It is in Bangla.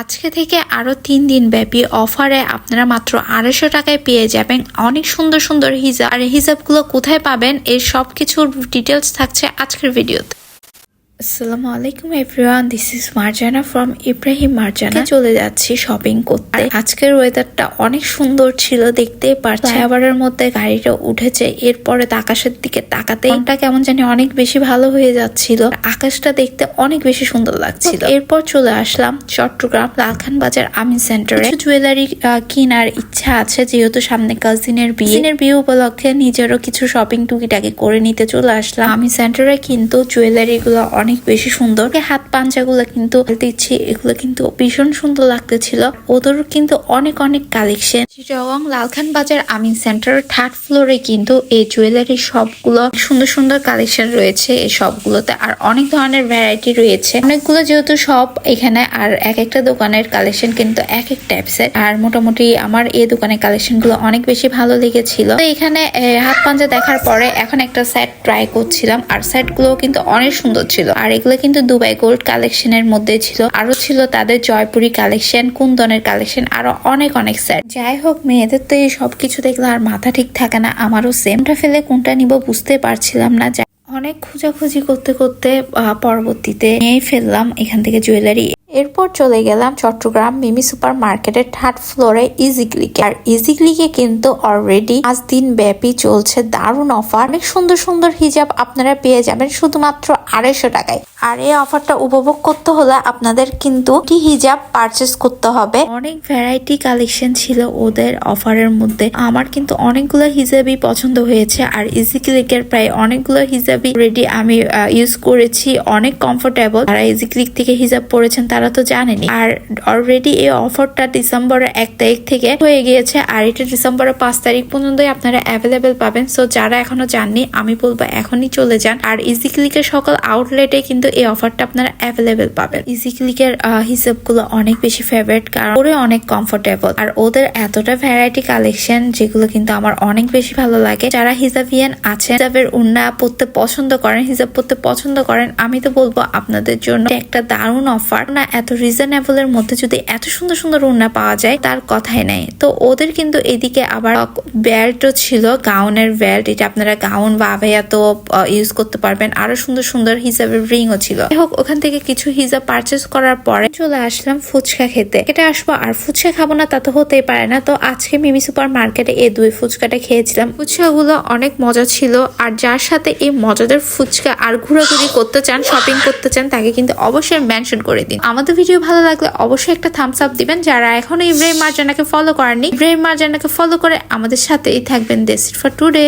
আজকে থেকে আরও তিন দিন ব্যাপী অফারে আপনারা মাত্র আড়াইশো টাকায় পেয়ে যাবেন অনেক সুন্দর সুন্দর হিজাব। আর হিজাবগুলো কোথায় পাবেন এর সব কিছুর ডিটেলস থাকছে আজকের ভিডিওতে আসসালামু আলাইকুম everyone this is Marjana from Ibrahim Marjana. চলে যাচ্ছি শপিং করতে। আজকের ওয়েদারটা অনেক সুন্দর ছিল দেখতেই পারছি আবারের মধ্যে গাড়িটা উঠেছে এরপরে আকাশের দিকে তাকাতে মনটা কেমন জানি অনেক বেশি ভালো হয়ে যাচ্ছিল। আকাশটা দেখতে অনেক বেশি সুন্দর লাগছিল। এরপর চলে আসলাম চট্টগ্রাম লালখান বাজার আমিন সেন্টারে জুয়েলারি কেনার ইচ্ছা আছে যেহেতু সামনে কাজিনের বিয়ে। বিয়ে উপলক্ষে নিজেরও কিছু শপিং টুকিটাকি করে নিতে চলে আসলাম। আমি সেন্টারে কিন্তু জুয়েলারি গুলো অনেক বেশি সুন্দর। হাত পাঞ্জাগুলো কিন্তু দিচ্ছি এগুলো কিন্তু ভীষণ সুন্দর লাগতেছিল। ওদের কিন্তু অনেক অনেক কালেকশন চিটাগং, লালখান বাজার, আমিন সেন্টার, থার্ড ফ্লোরে কিন্তু এই জুয়েলারি সবগুলো সুন্দর সুন্দর কালেকশন রয়েছে। এই সবগুলোতে আর অনেক ধরনের ভ্যারাইটি রয়েছে। অনেকগুলো যেহেতু সব এখানে, আর এক একটা দোকানের কালেকশন কিন্তু এক এক টাইপসের আর মোটামুটি আমার এই দোকানের কালেকশনগুলো অনেক বেশি ভালো লেগেছিল। তো এখানে হাত পাঞ্জা দেখার পরে এখন একটা সেট ট্রাই করছিলাম। আর সেটগুলো কিন্তু অনেক সুন্দর ছিল। আর এগুলো কিন্তু দুবাই গোল্ড কালেকশনের মধ্যে ছিল। আরও ছিল তাদের জয়পুরি কালেকশন, কুন্দনের কালেকশন আরও অনেক অনেক স্যার যাই হোক, মেয়েদের তো এই সবকিছু দেখলে আর মাথা ঠিক থাকে না, আমারও সেমটা ফেলে, কোনটা নিব বুঝতে পারছিলাম না। অনেক খোঁজাখুঁজি করতে করতে পরবর্তীতে নিয়েই ফেললাম এখান থেকে জুয়েলারি এরপর চলে গেলাম চট্টগ্রাম মিমি সুপার মার্কেটের থার্ড ফ্লোরে ইজি ক্লিকে আর ইজি ক্লিকে কিন্তু অলরেডি পাঁচ দিন ব্যাপী চলছে দারুণ অফার। অনেক সুন্দর সুন্দর হিজাব আপনারা পেয়ে যাবেন, শুধুমাত্র আড়াইশো টাকায়। আর এই অফারটা উপভোগ করতে হলে আপনাদের কিন্তু একটি হিজাব পারচেস করতে হবে? অনেক ভ্যারাইটি কালেকশন ছিল ওদের অফারের মধ্যে। আমার কিন্তু অনেকগুলো হিজাবই পছন্দ হয়েছে আর ইজি ক্লিকের প্রায় অনেকগুলো হিজাবই রেডি আমি ইউজ করেছি। অনেক কমফোর্টেবল যারা ইজি ক্লিক থেকে হিজাব পরেছেন তারা তো জানেনি আর অলরেডি এই অফারটা ডিসেম্বরের এক তারিখ থেকে হয়ে গিয়েছে আর এটা ডিসেম্বরের পাঁচ তারিখ পর্যন্তই আপনারা অ্যাভেলেবেল পাবেন। সো যারা এখনও জাননি আমি বলব এখনই চলে যান। আর ইজি ক্লিকের সকল আউটলেটে কিন্তু এই অফারটা আপনারা অ্যাভেলেবেল পাবেন। ইজি ক্লিকের হিসাবগুলো অনেক বেশি ফেভারিট কারণ ওরে অনেক কমফোর্টেবল আর ওদের এতটা ভ্যারাইটি কালেকশন যেগুলো কিন্তু আমার অনেক বেশি ভালো লাগে। যারা হিজাবিয়ান আছেন হিজাবের উন্না পড়তে পছন্দ করেন হিজাব পড়তে পছন্দ করেন, আমি তো বলব আপনাদের জন্য একটা দারুণ অফার না, এত রিজনেবল এর মধ্যে যদি এত সুন্দর সুন্দর উন্না পাওয়া যায়, তার কথাই নাই। তো ওদের কিন্তু এদিকে আবার বেল্টও ছিল গাউনের বেল্ট এটা আপনারা গাউন বা আভাইয়া তো ইউজ করতে পারবেন। আরও সুন্দর সুন্দর হিসাবের রিংও ছিল। হোক, ওখান থেকে কিছু হিজাব পারচেস করার পরে চলে আসলাম ফুচকা খেতে। এটা আসব আর ফুচকা খাব না, তা তো হতেই পারে না। তো আজকে মিমি সুপার মার্কেটে এই দুই ফুচকাটা খেয়েছিলাম। ফুচকাগুলো অনেক মজা ছিল আর যার সাথে এই মজাদার ফুচকা আর ঘোরাঘুরি করতে চান শপিং করতে চান, তাকে কিন্তু অবশ্যই মেনশন করে দিন। আমাদের ভিডিও ভালো লাগলে অবশ্যই একটা থামস আপ দিবেন। যারা এখনও ইব্রাহিম মার্জানাকে ফলো করেননি, ইব্রাহিম মার্জানাকে ফলো করে আমাদের সাথেই থাকবেন দেশ ফর টুডে.